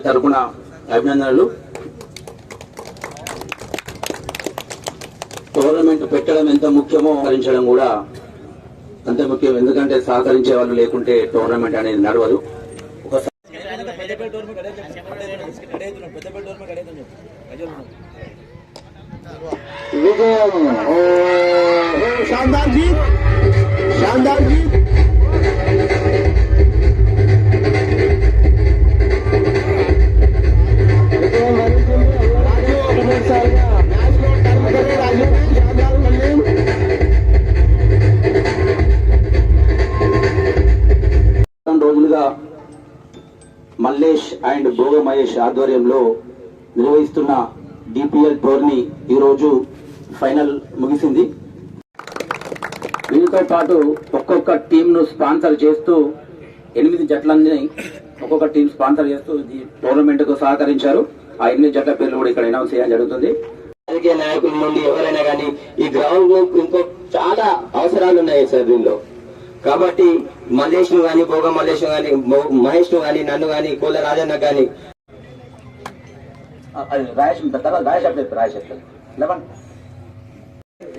వారి తరపున అభినందనలు. టోర్నమెంట్ పెట్టడం ఎంత ముఖ్యమో సహకరించడం కూడా అంత ముఖ్యం. ఎందుకంటే సహకరించే వాళ్ళు లేకుంటే టోర్నమెంట్ అనేది నడవదు. విజయం. మల్లేష్ అండ్ భోగ మహేష్ ఆధ్వర్యంలో నిర్వహిస్తున్న డిపిఎల్ టోర్ని ఈరోజు ఫైనల్ ముగిసింది. దీనితో పాటు ఒక్కొక్క టీంను స్పాన్సర్ చేస్తూ ఎనిమిది జట్లన్నీ ఒక్కొక్క టీం స్పాన్సర్ చేస్తూ ఈ టోర్నమెంట్కు సహకరించారు. ఆ ఎనిమిది జట్ల పేర్లు కూడా ఇక్కడ అనౌన్స్ చేయడం జరుగుతుంది. రాజకీయ నాయకుల నుండి ఎవరైనా కానీ ఈ గ్రౌండ్ ఇంకో చాలా అవసరాలు ఉన్నాయి సార్ దీనిలో. కాబట్టి మల్లేష్ను గాని భోగ మల్లేష్ను గాని మో- మహేష్ను గాని నన్ను గాని కోల రాజన్న లెవెన్.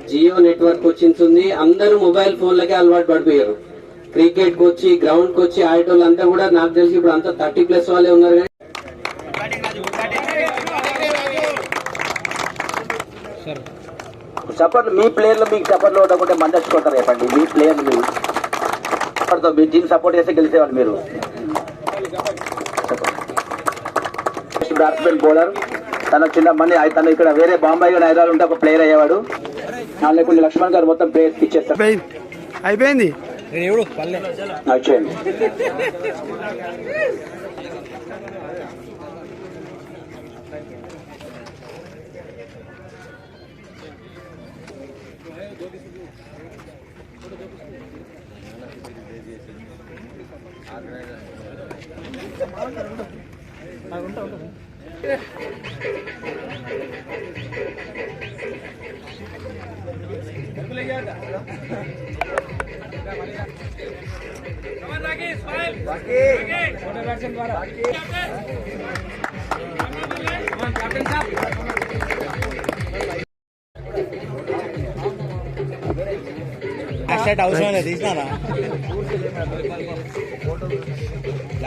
జియో నెట్వర్క్ వచ్చింది. అందరూ మొబైల్ ఫోన్లకే అలవాటు పడిపోయారు. క్రికెట్కి వచ్చి గ్రౌండ్కి వచ్చి ఆడేటోళ్ళు అంతా కూడా నాకు తెలిసి ఇప్పుడు అంతా థర్టీ ప్లస్ వాళ్ళే ఉన్నారు కానీ. చప్పట్లు మీ ప్లేయర్లు మీకు చప్పట్లు ఉండకుంటే మందచ్చుకుంటారు చెప్పండి. మీ ప్లేయర్లు చప్పట్లతో మీ టీం సపోర్ట్ చేస్తే గెలిచేవాళ్ళు మీరు. బ్యాట్స్మెన్ బౌలర్ తన చిన్న మంది తను ఇక్కడ వేరే బాంబాయి కానీ హైదరాబాద్ ఉంటే ఒక ప్లేయర్ అయ్యేవాడు. లేకుండా లక్ష్మణ్ గారు మొత్తం ప్లేయర్స్ ఇచ్చేస్తారు. అయిపోయింది. వచ్చేయండి లాస్ట్ అవసరం లేదు తీసినారా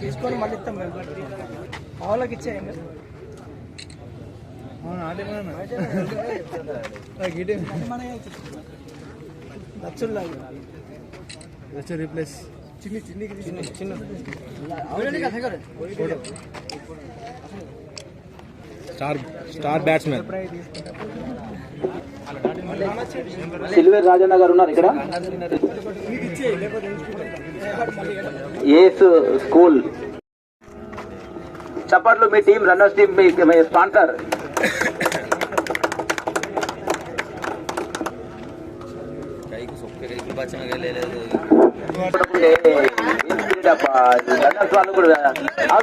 తీసుకొని మళ్ళీ ఇస్తాం వాళ్ళకి ఇచ్చేయండి రీప్లేస్ చిన్ని చిన్ని చిన్ని చిన్న స్టార్ స్టార్ బ్యాట్స్మెన్ సిల్వేర్ రాజన్న గారు ఉన్నారు ఇక్కడ? Ace school. చప్పట్లు మీ టీం రన్నర్స్ టీం మీ స్పాన్సర్.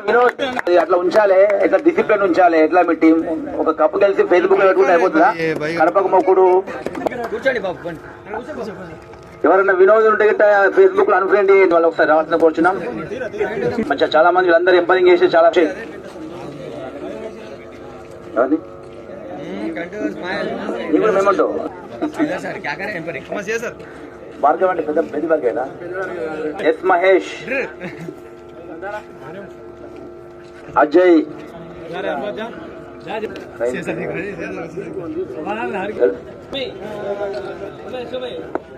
వినోద్ అట్లా ఉంచాలి ఇట్లా డిసిప్లిన్ ఉంచాలి ఎట్లా మీ టీం ఒక కప్పు కలిసి ఫేస్బుక్ పెట్టుకుంటే అయిపోతుందా? కడపకు మొక్కుడు. ఎవరైనా వినోదం ఉంటే గిట్ట ఫేస్బుక్లో అన్ఫ్రెండ్ చేయండి వాళ్ళు ఒకసారి రావాల్సిన కూర్చున్నాం. మంచిగా చాలా మంది అందరూ ఎంపరింగ్ చేసి చాలా భార్గవ్ అంటే పెద్ద పెద్ద భార్గవేనా? ఎస్ మహేష్. అజయ్.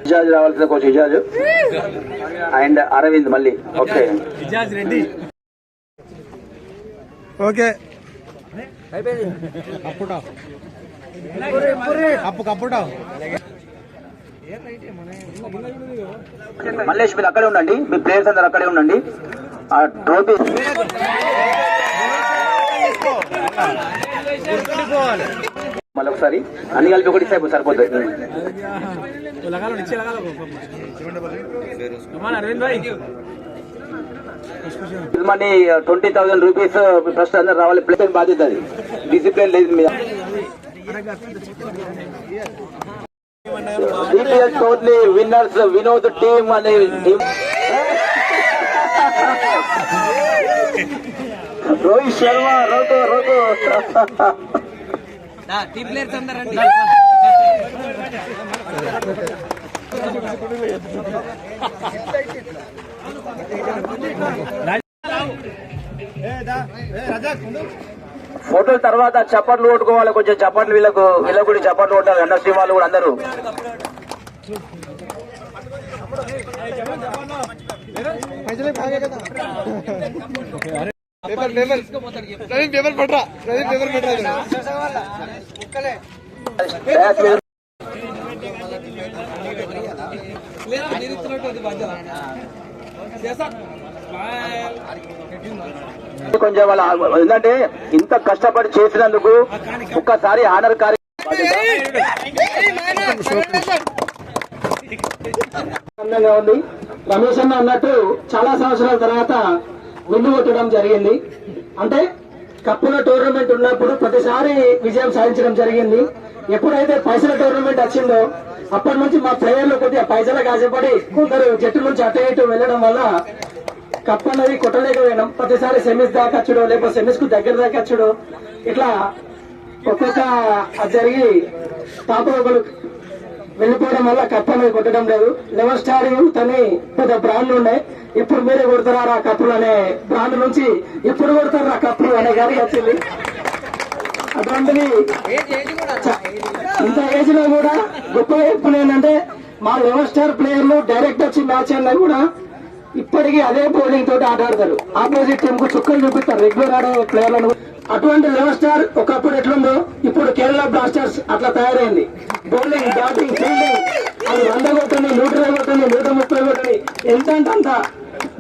ఇజాజ్ రావాల్సిన కోచ్ ఇజాజ్ అండ్ అరవింద్ మళ్ళీ. Okay. Okay top cup cup top Mallesh మీరు అక్కడే ఉండండి. మీ ప్లేయర్స్ అందరు అక్కడే ఉండండి. ఆ ట్రోఫీ మళ్ళీ అన్ని కలిపి ఒకటి సేపు సరిపోతుంది money twenty thousand rupees first అందరు రావాలి. ప్లేన్ బాధ్యత అది. డిసిప్లిన్ లేదు మీద. ఓన్లీ విన్నర్స్ వినోద్ టీమ్ అనే టీమ్ రోహిత్ శర్మ రోకో రోకో ఫోటోల తర్వాత చప్పట్లు కొట్టుకోవాలి కొంచెం చప్పట్లు వీళ్ళకు వీళ్ళకు కూడా చప్పట్లు కొట్టాలి అన్న వాళ్ళు కూడా అందరూ. ప్రజలే బాగా కదా paper paper Praveen paper Praveen paper కొంచెం వాళ్ళ ఏంటంటే ఇంత కష్టపడి చేసినందుకు ఒక్కసారి ఆనర్ కార్యక్రమంగా ఉంది. రమేష్ అన్న అన్నట్టు చాలా సంవత్సరాల తర్వాత విల్లు కొట్టడం జరిగింది. అంటే కప్పుల టోర్నమెంట్ ఉన్నప్పుడు ప్రతిసారి విజయం సాధించడం జరిగింది. ఎప్పుడైతే పైసల టోర్నమెంట్ వచ్చిందో అప్పటి నుంచి మా ప్లేయర్లు కొద్దిగా పైసలకు ఆశపడి కొందరు జట్టు నుంచి అటు ఇటు వెళ్ళడం వల్ల కప్పు అనేది కొట్టలేకపోయినాం. ప్రతిసారి సెమీస్ దాకచ్చుడు లేకపోతే సెమీస్కు దగ్గర దాకచ్చుడు ఇట్లా ఒక్కొక్క అది జరిగి పాప ఒకరు వెళ్ళిపోవడం వల్ల కప్ అనేది కొట్టడం లేదు. లెవెన్ స్టార్ తని పెద్ద బ్రాండ్లు ఉన్నాయి ఇప్పుడు మీరే కొడతారా ఆ కప్పులు అనే బ్రాండ్ నుంచి ఇప్పుడు కొడతారు ఆ కప్పులు అనే గారి వచ్చింది. అటువంటిది ఇంత ఏజ్లో కూడా గొప్ప ఎప్పుడు ఏంటంటే మా లెవెన్ స్టార్ ప్లేయర్లు డైరెక్ట్ వచ్చి మ్యాచ్ అన్నా కూడా ఇప్పటికీ అదే బౌలింగ్ తోటి ఆట ఆడతారు. ఆపోజిట్ టీం కు చుక్కలు చూపిస్తారు. రెగ్యులర్ ఆడే ప్లేయర్లను అటువంటి లెవెన్ స్టార్ ఒకప్పుడు ఎట్లుందో ఇప్పుడు బ్లాస్టర్స్ అట్లా తయారైంది. బౌలింగ్ బ్యాటింగ్ ఫీల్డింగ్ అది వంద కొట్టండి నూట ఇరవై కొట్టండి నూట ముప్పై కొట్టండి. ఎంత అంటే అంత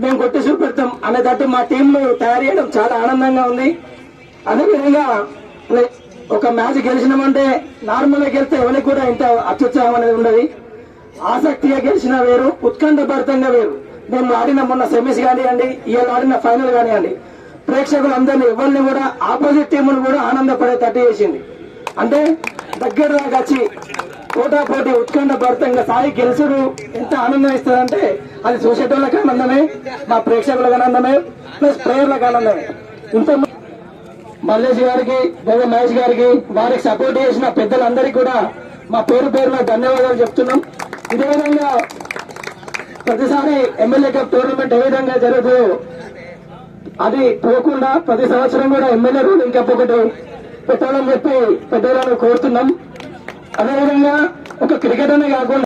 మేము కొట్టి చూపెడతాం అనేటట్టు మా టీంను తయారు చేయడం చాలా ఆనందంగా ఉంది. అదేవిధంగా ఒక మ్యాచ్ గెలిచినామంటే నార్మల్గా గెలిస్తే ఎవరికి కూడా ఇంత అత్యుత్సాహం అనేది ఉండదు. ఆసక్తిగా గెలిచిన వేరు ఉత్కంఠభరితంగా వేరు. మేము ఆడిన మొన్న సెమీస్ కానివ్వండి ఇవాళ ఆడిన ఫైనల్ కానివ్వండి ప్రేక్షకులందరినీ ఎవరిని కూడా ఆపోజిట్ టీమును కూడా ఆనందపడేటట్టు చేసింది. అంటే దగ్గర దాకా వచ్చి పోటా పోటీ ఉత్కంఠభరితంగా సాయి గెలుచుడు ఎంత ఆనందం ఇస్తుందంటే అది చూసేటోళ్ళకి ఆనందమే మా ప్రేక్షకులకు ఆనందమే ప్లస్ ప్రేయర్లకు ఆనందమే. ఇంత మల్లేష్ గారికి లేదా మహేష్ గారికి వారికి సపోర్ట్ చేసిన పెద్దలందరికీ కూడా మా పేరు పేరున ధన్యవాదాలు చెప్తున్నాం. ఇదే విధంగా ప్రతిసారి ఎమ్మెల్యే కప్ టోర్నమెంట్ ఏ విధంగా జరుగుతుందో అది పోకుండా ప్రతి సంవత్సరం కూడా ఎమ్మెల్యే రూలింగ్ కప్ ఒకటి పెట్టాలని చెప్పి పెద్దలను కోరుతున్నాం. అదేవిధంగా ఒక క్రికెట్ అనే కాకుండా